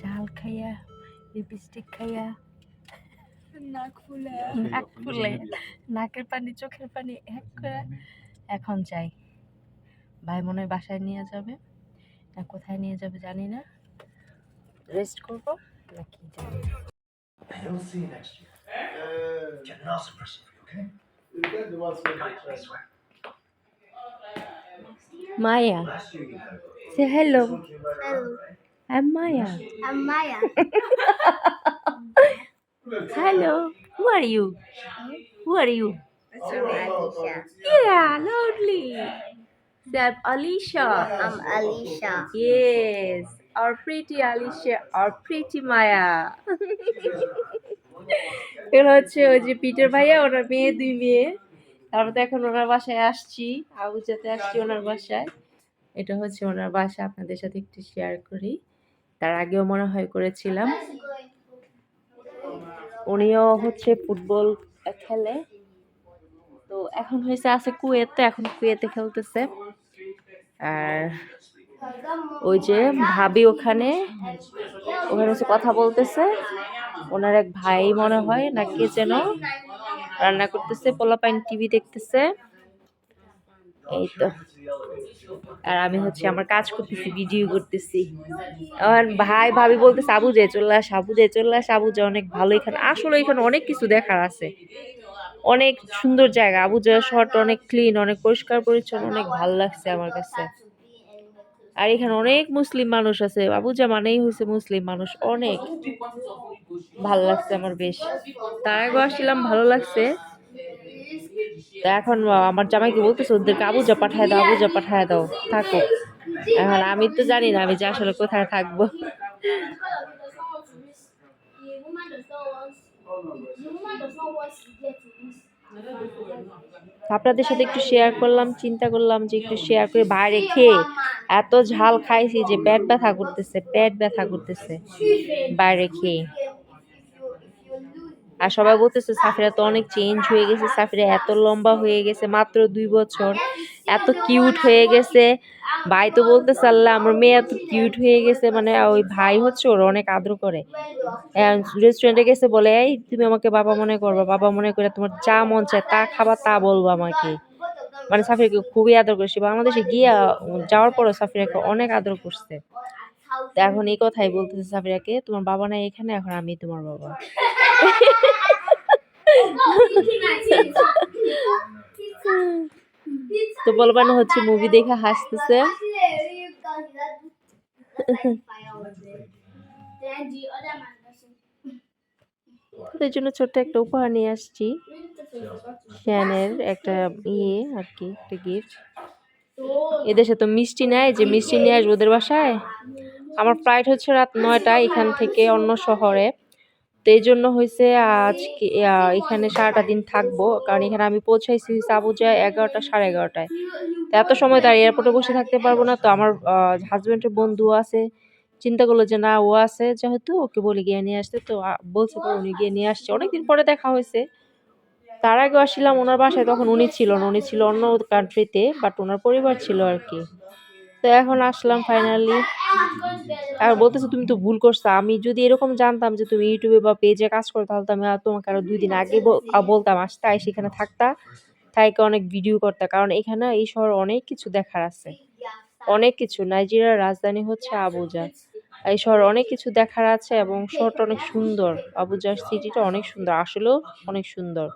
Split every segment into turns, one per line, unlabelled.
ঝাল খাইয়া লিপস্টিক খাইয়া।
নাক ফুলে।
নাক ফুলে। নাকের পানি চোখের পানি এক করে এখন যাই ভাই মনে হয় বাসায় নিয়ে যাবে না কোথায় নিয়ে যাবে জানি না। রেস্ট করব নাকি জানি না।
And we'll
I'm Maya.
I'm Maya.
Hello. Who are you? Who are you?
Alicia.
Yeah, lovely. I'm Alicia.
I'm Alicia.
Yes, our pretty Alicia, our pretty Maya. এগুলো হচ্ছে ওই যে পিটার ভাইয়া ওনার মেয়ে দুই মেয়ে তারপর তো এখন ওনার বাসায় আসছি আবুজাতে আসছি ওনার বাসায় এটা হচ্ছে ওনার বাসা আপনাদের সাথে একটু শেয়ার করি তার আগেও মনে হয় করেছিলাম। উনিও হচ্ছে ফুটবল খেলে। তো এখন হয়েছে আছে কুয়েতে, এখন কুয়েতে খেলতেছে। আর ওই যে ভাবি ওখানে ওখানে হচ্ছে কথা বলতেছে। ওনার এক ভাই মনে হয়, না কে যেন, রান্না করতেছে, পোলাপাইন টিভি দেখতেছে। এই তো। আর আমি হচ্ছে আমার কাজ করতেছি ভিডিও করতেছি। আমার ভাই, ভাবি বলতেছে, আবু যে, চলে আস, আবু যে, চলে আস, আবু যে অনেক ভালো এখানে। আসলে এখানে অনেক কিছু দেখার আছে। অনেক সুন্দর জায়গা। আবুজা শহরটা অনেক ক্লিন অনেক পরিষ্কার, পরিচ্ছন্ন, অনেক ভালো লাগছে আমার কাছে। আর এখানে অনেক মুসলিম মানুষ আছে। আবুজা মানেই হয়েছে মুসলিম মানুষ। অনেক ভালো লাগছে আমার বেশ। তার আগে আসছিলাম, ভালো লাগছে। এখন আমার জামাইকে বলতেছে, ওদেরকে আবুজা পাঠায় দাও, আবুজা পাঠায় দাও, থাকো। এখন আমি তো জানি না আমি যে আসলে কোথায় থাকব। আপনাদের সাথে একটু শেয়ার করলাম, চিন্তা করলাম যে একটু শেয়ার করে বাইরে খেয়ে এত ঝাল খাইছি যে পেট ব্যথা করতেছে, পেট ব্যথা করতেছে, বাইরে খেয়ে। আর সবাই বলতেছে, সাফিরা তো অনেক চেঞ্জ হয়ে গেছে, সাফিরা এত লম্বা হয়ে গেছে, মাত্র দুই বছর, এত কিউট হয়ে গেছে। ভাই তো বলতেছে, আল্লাহ, আমার মেয়ে এত কিউট হয়ে গেছে। মানে ওই ভাই হচ্ছে ওর অনেক আদর করে। রেস্টুরেন্টে গেছে বলে, এই তুমি আমাকে বাবা মনে করবা, বাবা মনে করে তোমার যা মন চায় তা খাবা, তা বলব আমাকে। মানে সাফিরাকে খুবই আদর করছে। বাংলাদেশে গিয়া যাওয়ার পরও সাফিরাকে অনেক আদর করছে। তো এখন এই কথাই বলতেছে সাফিরাকে, তোমার বাবা নাই এখানে, এখন আমি তোমার বাবা। তো বলবানো হচ্ছে মুভি দেখে হাসতেছে। ওদের জন্য ছোট্ট একটা উপহার নিয়ে আসছি। শ্যানের একটা ইয়ে আর কি, একটা গিফট এদেশে তো মিষ্টি নেয় যে মিষ্টি নিয়ে আসব ওদের বাসায়। আমার ফ্লাইট হচ্ছে রাত নয়টা এখান থেকে অন্য শহরে। তো এই জন্য হয়েছে আজকে এখানে সারাটা দিন থাকব। কারণ এখানে আমি পৌঁছাইছি আবুজা এগারোটা, সাড়ে এগারোটায়। তো এত সময় তো আর এয়ারপোর্টে বসে থাকতে পারব না। তো আমার হাজব্যান্ডের বন্ধু আছে। চিন্তা করল যে না, ও আছে যেহেতু, ওকে বলে গিয়ে নিয়ে আসতে। তো বলছে পরে উনি গিয়ে নিয়ে আসছে। অনেকদিন পরে দেখা হয়েছে। তার আগে আসছিলাম ওনার বাসায়, তখন উনি ছিল না। উনি ছিল অন্য কান্ট্রিতে বাট ওনার পরিবার ছিল আর কি। তো এখন আসলাম ফাইনালি আর বলতেছে, তুমি তো ভুল করছ। আমি যদি এরকম জানতাম যে তুমি ইউটিউবে বা পেজে কাজ করো, তাহলে তো আমি তোমাকে আরও দুই দিন আগে বল- বলতাম। আসতে আই সেখানে থাকতা। তাইকে অনেক ভিডিও করতা। কারণ এখানে এই শহর অনেক কিছু দেখার আছে। অনেক কিছু। নাইজেরিয়ার রাজধানী হচ্ছে আবুজা। এই শহর অনেক কিছু দেখার আছে এবং শহরটা অনেক সুন্দর। আবুজার সিটিটা অনেক সুন্দর। আসলেও অনেক সুন্দর।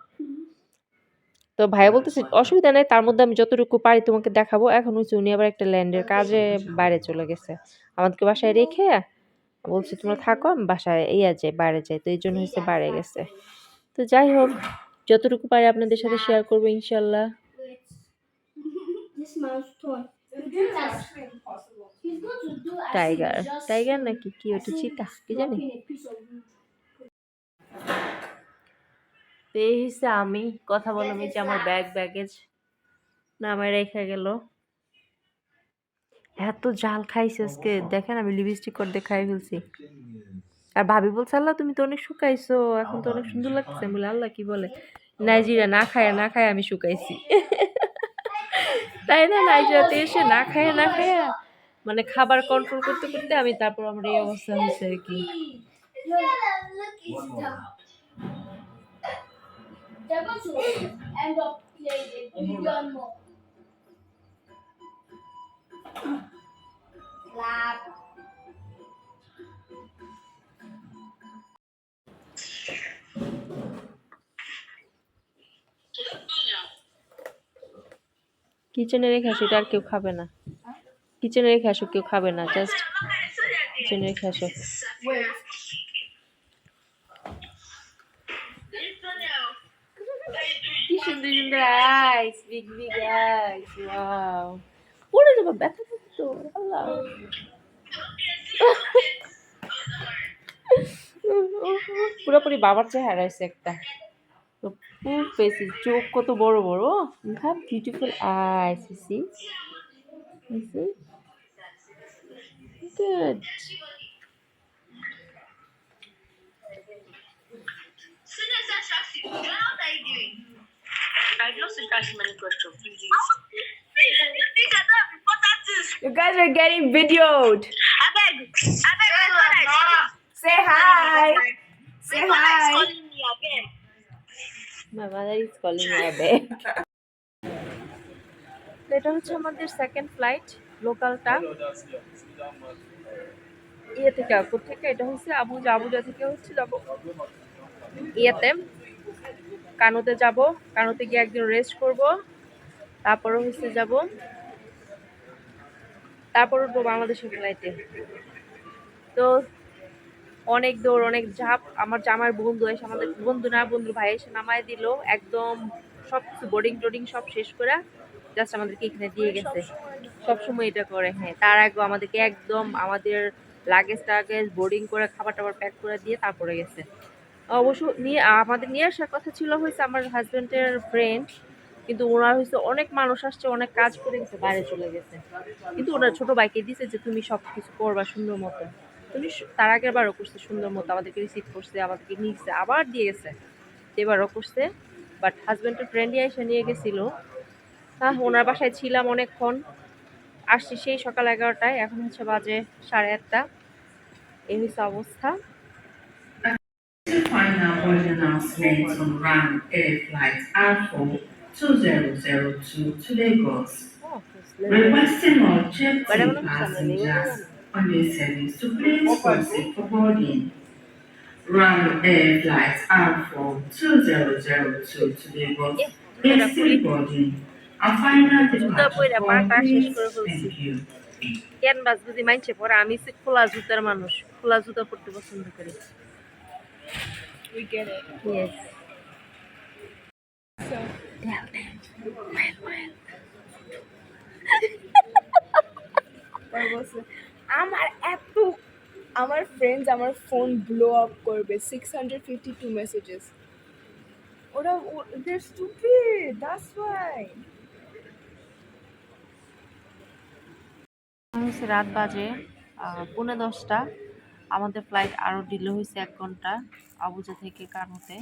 তো ভাইয়া বলতেছে অসুবিধা নেই তার মধ্যে আমি যতটুকু পারি তোমাকে দেখাবো। এখন হচ্ছে উনি আবার একটা ল্যান্ডের কাজে বাইরে চলে গেছে। আমাদেরকে বাসায় রেখে বলছে তোমরা থাকো আমি বাসায় এই আছে বাইরে যাই। তো এই জন্য হচ্ছে বাইরে গেছে। তো যাই হোক যতটুকু পারি আপনাদের সাথে শেয়ার করব ইনশাল্লাহ। টাইগার টাইগার নাকি? কি ওটা চিতা কি জানি? এই হিসে আমি কথা বললাম এই যে আমার ব্যাগ ব্যাগেজ নামায় রেখে গেল। এত জাল খাইছে আজকে দেখেন আমি লিপস্টিক করে খাই ফেলছি। আর ভাবি বলছে আল্লাহ তুমি তো অনেক শুকাইছো। এখন তো অনেক সুন্দর লাগতেছে। আমি বলি আল্লাহ কি বলে? নাইজিরা না খায় না খায় আমি শুকাইছি। তাই না নাইজেরিয়াতে এসে না খায় না খায় মানে খাবার কন্ট্রোল করতে করতে আমি তারপর আমার এই অবস্থা হয়েছে আর কি।
Going to end up playing a billion more. Clap.
কিচেনে রেখে আসো এটা আর কেউ খাবে না কিচেনে রেখে আসো কেউ খাবে না জাস্ট কিচেনে রেখে আসো
Wait.
কি সুন্দর সুন্দর eyes big big eyes wow পড়ে যাব ব্যথা করতো আল্লাহ পুরোপুরি বাবার চেহারা হয়েছে একটা। তো ফুল ফেসি চোখ কত বড় বড়। Have beautiful eyes see good
I know should ask many questions, please.
You guys are getting videoed.
I beg, I beg.
Say hi. Say
My father is
hi.
calling me, I.
My mother is calling me a bag. এটা হচ্ছে আমাদের second flight লোকালটা ইয়ে থেকে থেকে এটা হচ্ছে Abuja Abuja থেকে হচ্ছে যাব ইয়েতে কানুতে যাব, কানুতে গিয়ে একদিন রেস্ট করব তারপরে হচ্ছে যাব, তারপর উঠবো বাংলাদেশের ফ্লাইটে তো অনেক দৌড়, অনেক ঝাঁপ, আমার জামার বন্ধু এসে আমাদের বন্ধু না বন্ধু ভাই এসে নামায় দিল, একদম সব কিছু বোর্ডিং টোডিং সব শেষ করে জাস্ট আমাদেরকে এখানে দিয়ে গেছে। সব সময় এটা করে হ্যাঁ তার আগে আমাদেরকে একদম আমাদের লাগেজ টাগেজ বোর্ডিং করে, খাবার টাবার প্যাক করে দিয়ে তারপরে গেছে। অবশ্য নিয়ে, আমাদের নিয়ে আসার কথা ছিল হয়েছে আমার হাজব্যান্ডের ফ্রেন্ড কিন্তু ওনার হয়েছে অনেক মানুষ আসছে, অনেক কাজ করে গেছে বাইরে চলে গেছে। কিন্তু ওনার ছোট বাইকে দিছে যে, তুমি সব কিছু করবা সুন্দর মতো। তুমি তার আগের বারও করছে সুন্দর মতো, আমাদেরকে রিসিভ করছে, আমাদেরকে নিয়েছে আবার দিয়ে গেছে। এবারও করছে বাট হাজব্যান্ডের ফ্রেন্ডই এসে নিয়ে গেছিল। হ্যাঁ ওনার বাসায় ছিলাম অনেকক্ষণ। আসছি সেই সকাল এগারোটায়, এখন হচ্ছে বাজে সাড়ে আটটা। এই হচ্ছে অবস্থা।
To final board announcements on RAN Air Flight R4 2002 to Lagos. Requesting all checked
But I'm
in
not
passengers on the service to please proceed for boarding. RAN Air Flight R4 2002 to Lagos is still boarding. A final departure
পইরা
for
পাটা শেষ
please.
করে ফেলছি।
Thank you.
Canvas যদি মাইনছে পরে আমি হচ্ছে খোলা জুতার মানুষ খোলা জুতা পরতে পছন্দ করি
We get it.
ইয়েস
আমার এত আমার ফ্রেন্ডস আমার ফোন ব্লো আপ করবে six hundred fifty two messages ওরা দে স্টুপিড দ্যাটস ওয়াই
হচ্ছে রাত বাজে পৌনে দশটা। আমাদের ফ্লাইট আরও ডিলে হয়েছে এক ঘণ্টা আবুজা থেকে কানুতে।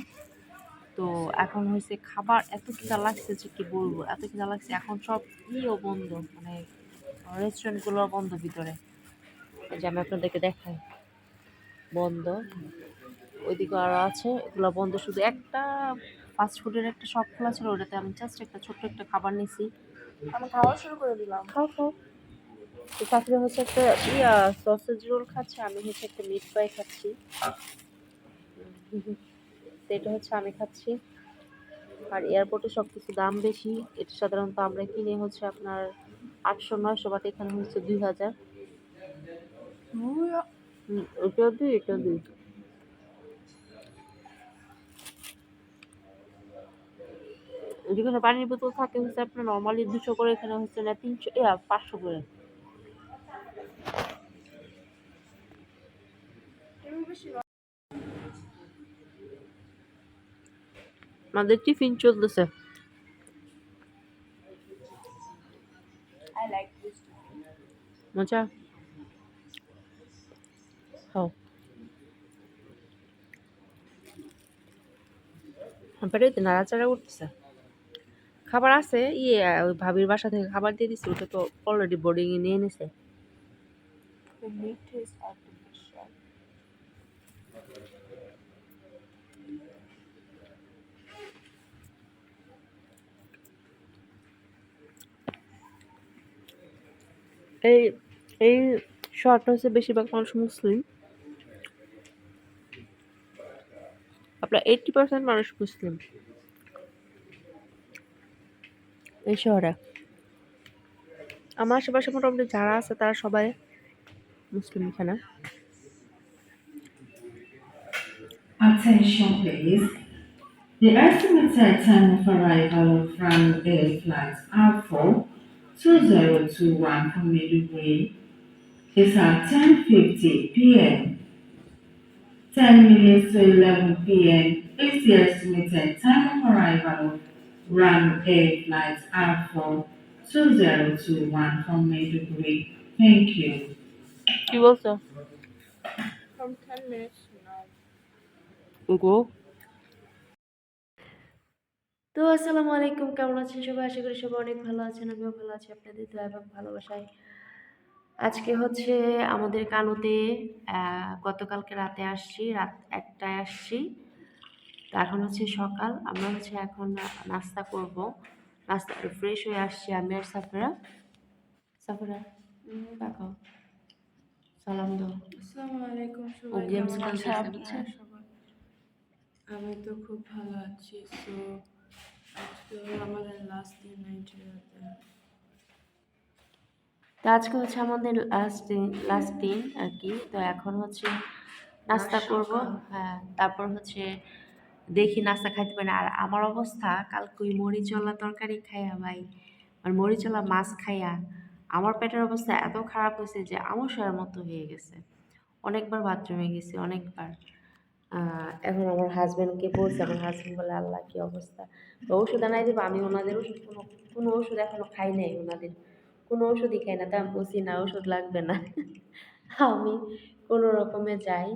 তো এখন হয়েছে খাবার এত খিদা লাগছে যে কি বলব এত খিদা লাগছে। এখন সব ইও বন্ধ মানে রেস্টুরেন্টগুলো বন্ধ ভিতরে। যে আমি আপনাদেরকে দেখাই বন্ধ। ওইদিকে আরও আছে এগুলো বন্ধ শুধু একটা ফাস্ট ফুডের একটা শপ খোলা ছিল ওটাতে আমি জাস্ট একটা ছোট্ট একটা খাবার নিছি।
আমি খাওয়া শুরু করে দিলাম।
খাও খাও। তো তারপরে হচ্ছে একটা ইয়া সসেজ রোল খাচ্ছে আমি হচ্ছে একটা মিট পাই খাচ্ছি। তো এটা হচ্ছে আমি খাচ্ছি। আর এয়ারপোর্টে সব কিছু দাম বেশি। এটা সাধারণত আমরা কিনে হচ্ছে আপনার আটশো নয়শো বাট এখানে হচ্ছে দুই হাজার। ওটাও দুই এটাও দুই। যেখানে পানির বোতল থাকে হচ্ছে আপনার নর্মালি দুশো করে এখানে হচ্ছে না তিনশো পাঁচশো করে। আমাদের টিফিন চলতেছে। মজা? খাও পেটে নাড়াচাড়া উঠতেছে খাবার আছে ইয়ে ওই ভাবির বাসা থেকে খাবার দিয়ে দিচ্ছে ওটা তো অলরেডি বোর্ডিংয়ে নিয়ে নিছে।
The meat is artificial.
এই এই শহরটা হচ্ছে বেশিরভাগ মানুষ মুসলিম। আপনার এইটটি পার্সেন্ট মানুষ মুসলিম। এই শহরে। আমার আশেপাশে মোটামুটি যারা আছে, তারা সবাই মুসলিম এখানে।
Attention please. The estimated time of arrival Rwanda Air Flight R4 2021 from Medway is at 10.50 p.m. 10 minutes to 11 p.m. is the estimated time of arrival of RAM Air Flight Alpha 2021 from Medway. Thank you.
You also.
From 10 minutes now.
Go. তো আসসালামু আলাইকুম কেমন আছেন সবাই? আশা করি সবাই অনেক ভালো আছেন আমিও ভালো আছি আপনাদের দোয়া এবং ভালোবাসায়। আজকে হচ্ছে আমাদের কানুতে গতকালকে রাতে আসছি রাত একটায় আসছি। তো এখন হচ্ছে সকাল আমরা হচ্ছে এখন নাস্তা করব। নাস্তা ফ্রেশ হয়ে আসছি আমি আর সাফরা। সাফরা দেখাও সালাম দাও।
আসসালামু আলাইকুম সবাই
বুঝছেন?
সবাই। আমি তো খুব ভালো আছি সো
তো আজকে হচ্ছে আমাদের লাস্ট দিন লাস্ট দিন আর কি তো এখন হচ্ছে নাস্তা করব। হ্যাঁ তারপর হচ্ছে দেখি নাস্তা খাইতে পারি না। আর আমার অবস্থা কালকে ওই মরিচলা তরকারি খাইয়া ভাই আর মরিচলা মাছ খাইয়া আমার পেটের অবস্থা এত খারাপ হয়েছে যে আমসার মতো হয়ে গেছে। অনেকবার বাথরুমে গেছি অনেকবার। এখন আমার হাজব্যান্ডকে বলছে, আমার হাজব্যান্ড বলে, আল্লাহ, কি অবস্থা? তো ওষুধ আনাই দেবো, আমি ওনাদের ওষুধ কোনো কোনো ওষুধ এখনও খাই নাই ওনাদের। কোনো ওষুধই খাই না তাই আমি বলছি, না, ওষুধ লাগবে না। আমি কোনো রকমে যাই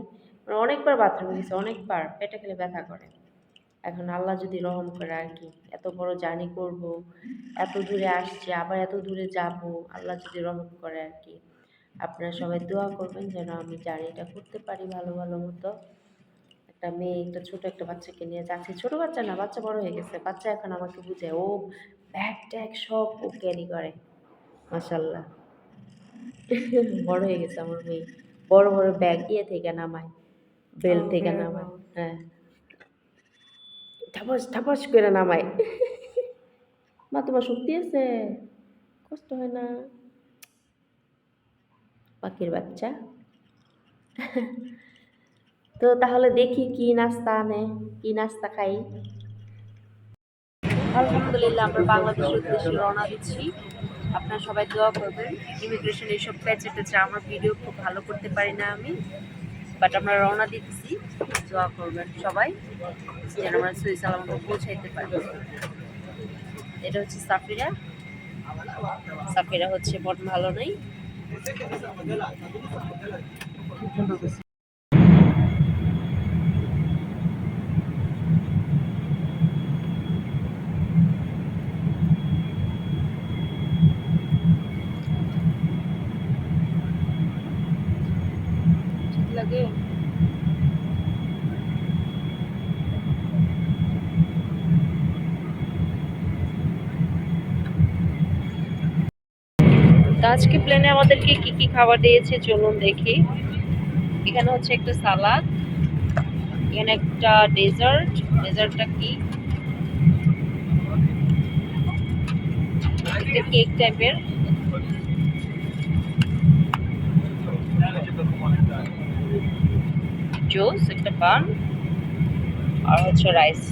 মানে অনেকবার বাথরুমে গেছি, অনেকবার পেটে খেলে ব্যথা করে। এখন আল্লাহ যদি রহম করে আর কি, এত বড় জার্নি করব, এত দূরে আসছি, আবার এত দূরে যাব, আল্লাহ যদি রহম করে আর কি। আপনারা সবাই দোয়া করবেন যেন আমি জার্নিটা করতে পারি ভালো ভালো মতো। একটা মেয়ে একটা ছোট একটা বাচ্চাকে নিয়ে যাচ্ছে। ছোট বাচ্চা না বাচ্চা বড় হয়ে গেছে। বাচ্চা এখন আমাকে বুঝে ও ব্যাগ ট্যাগ সব ও ক্যারি করে। মাসাল্লাহ বড় হয়ে গেছে আমার মেয়ে। বড় বড় ব্যাগ ইয়ে থেকে নামায়। বেল থেকে নামায়। হ্যাঁ। ঠাপাস ঠাপাস করে নামায়। মা তোমার শক্তি আছে? কষ্ট হয় না। পাখির বাচ্চা। তো তাহলে দেখি কি নাস্তা আনে, কি নাস্তা খাই। আলহামদুলিল্লাহ, আমরা বাংলাদেশের উদ্দেশ্যে রওনা দিচ্ছি। আপনারা সবাই দোয়া করবেন। ইমিগ্রেশন এইসব প্যাচে ট্যাচে আমার ভিডিও খুব ভালো করতে পারি না আমি বাট আমরা রওনা দিচ্ছি। দোয়া করবেন সবাই, যেন আমরা সই সালামত পৌঁছাইতে পারি। এটা হচ্ছে সাফিরা। সাফিরা হচ্ছে মন ভালো নেই। আজকে প্লেনে আমাদেরকে কি কি খাবার দিয়েছে চলুন দেখি। এখানে হচ্ছে একটা সালাদ, এখানে একটা ডেজার্ট, ডেজার্টটা কি? একটা কেক টাইপের। জুস, একটা পান আর হচ্ছে রাইস।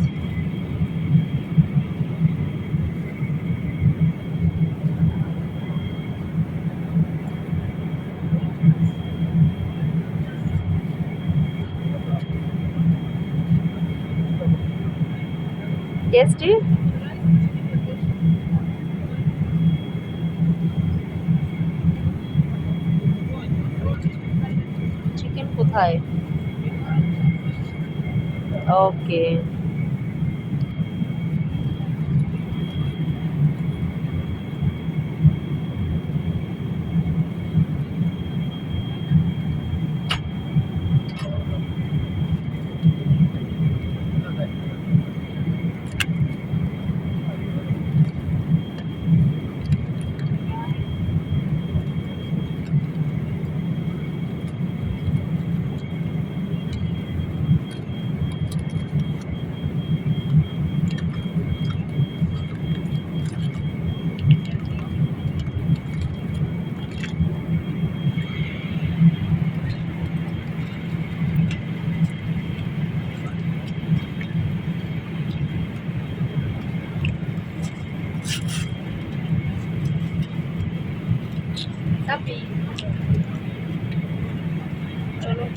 টেস্টি চিকেন কোথায়? ওকে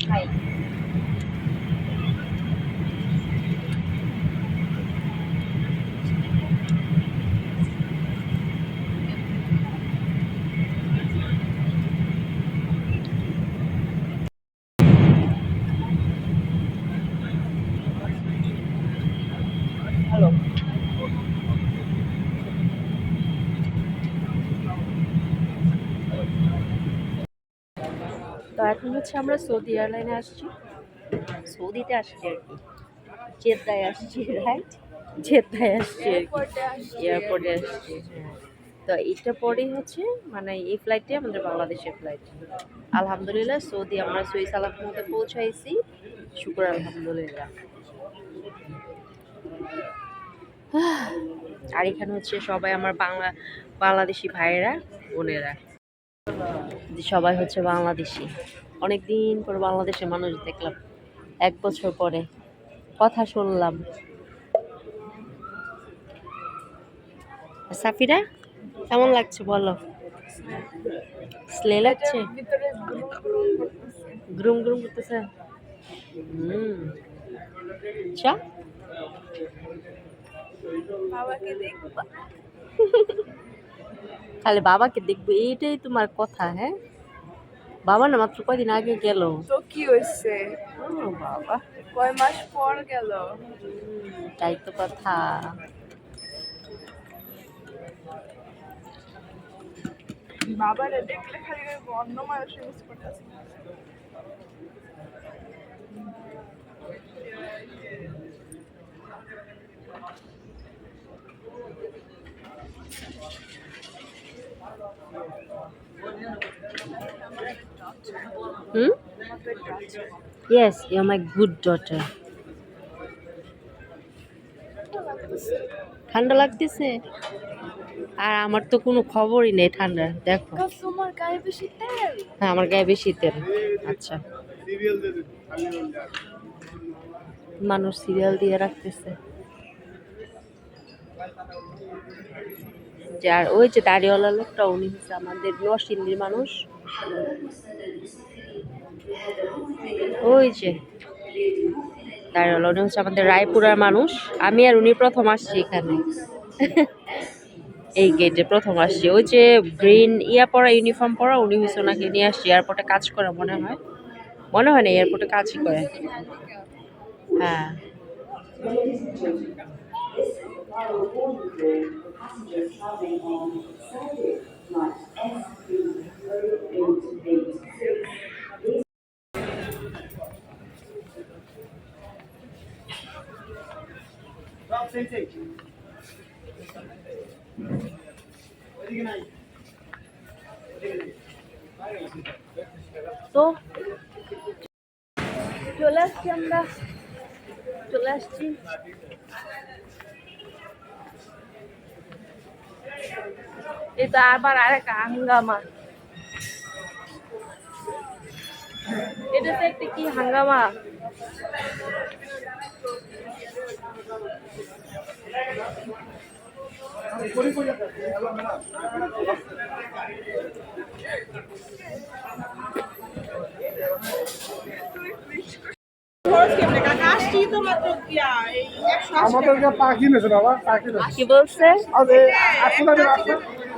খাই হ্যালো তো এখন হচ্ছে আমরা সৌদি এয়ারলাইনে আসছি। সৌদিতে আসছি আর কি। জেদ্দায় আসছি রাইট জেদ্দায় আসছি আর কি।
এয়ারপোর্টে আসছি।
হ্যাঁ। তো এটা পরেই হচ্ছে মানে এই ফ্লাইটে আমাদের বাংলাদেশের ফ্লাইট আলহামদুলিল্লাহ সৌদি আমরা সই সালাত মধ্যে পৌঁছাইছি। শুক্র আলহামদুলিল্লাহ। আর এখানে হচ্ছে সবাই আমার বাংলা বাংলাদেশি ভাইয়েরা বোনেরা। সবাই হচ্ছে বাংলাদেশি। অনেক দিন পর বাংলাদেশের মানুষ দেখলাম। এক বছর পরে কথা শুনলাম। সাফিরা কেমন লাগছে বলো? স্লে লাগছে?
গ্রুম গ্রুম করতেছে
গ্রুম গ্রুম করতেছে? হুম। চা?
বাবাকে দেখবা।
তাহলে বাবাকে দেখব এইটাই তোমার কথা হ্যাঁ? বাবা না মাত্র কয়দিন আগে গেল।
তো কি হয়েছে?
বাবা।
কয় মাস পর গেল?
তাই তো কথা।
বাবারে দেখলে খালি অন্য মানুষের মিস করতেছে।
হুম yes you my good daughter ঠান্ডা লাগতেছে? আর আমার তো কোনো খবরই নেই ঠান্ডা দেখো।
তোমার গায়ে বেশি তেল।
হ্যাঁ আমার গায়ে বেশি তেল আচ্ছা। মানুষ সিরিয়াল দিয়ে রাখতেছে। যে আর ওই যে দাড়িওয়ালা লোকটা, উনি হচ্ছে আমাদের নরসিংদীর মানুষ। ওই যে দাড়িওয়ালা, উনি হচ্ছে আমাদের রায়পুরার মানুষ। আমি আর উনি প্রথম আসছি এখানে। এই গেটে প্রথম আসছি। ওই যে গ্রিন ইয়া পরা, ইউনিফর্ম পরা, উনি হচ্ছে ওনাকে নিয়ে আসছি, এয়ারপোর্টে কাজ করে, মনে হয়। মনে হয় না, এয়ারপোর্টে কাজই করে। হ্যাঁ। তো চলে আসছি আমরা চলে আসছি এটা আবার আরেক হাঙ্গামা এটা তো একটা কি হাঙ্গামা
আমাদেরকে পাখি নেছে বাবা পাখি নেছে
কি বলছে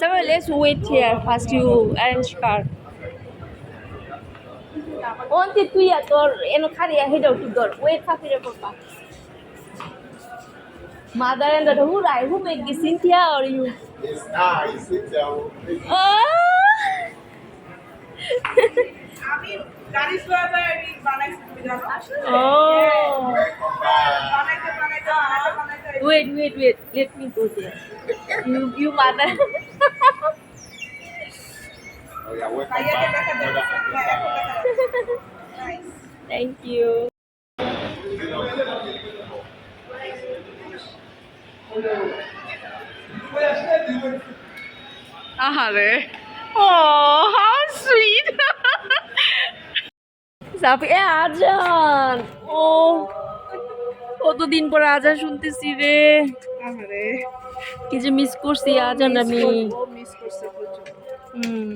So let's wait here first you arrange car. Only two years or in a carrier head out to door. Wait for your papa. Mother and daughter, who I who make this Cynthia or you?
It's I, Cynthia.
Oh!
I mean, that is where I
oh!
বানাইতে বানাইতে বানাইতে বানাইতে
Wait, wait, wait. Let me go there. You, you mother.
Oh yeah, welcome
ভাইয়াকে
back.
দেখা
Brother.
যাবে
thank you আহারে ও how sweet সাফি এ আজান! ও কতদিন পর আজান শুনতেছি রে। কি যে মিস করছি আজান আমি।
মিস করছি
হুম।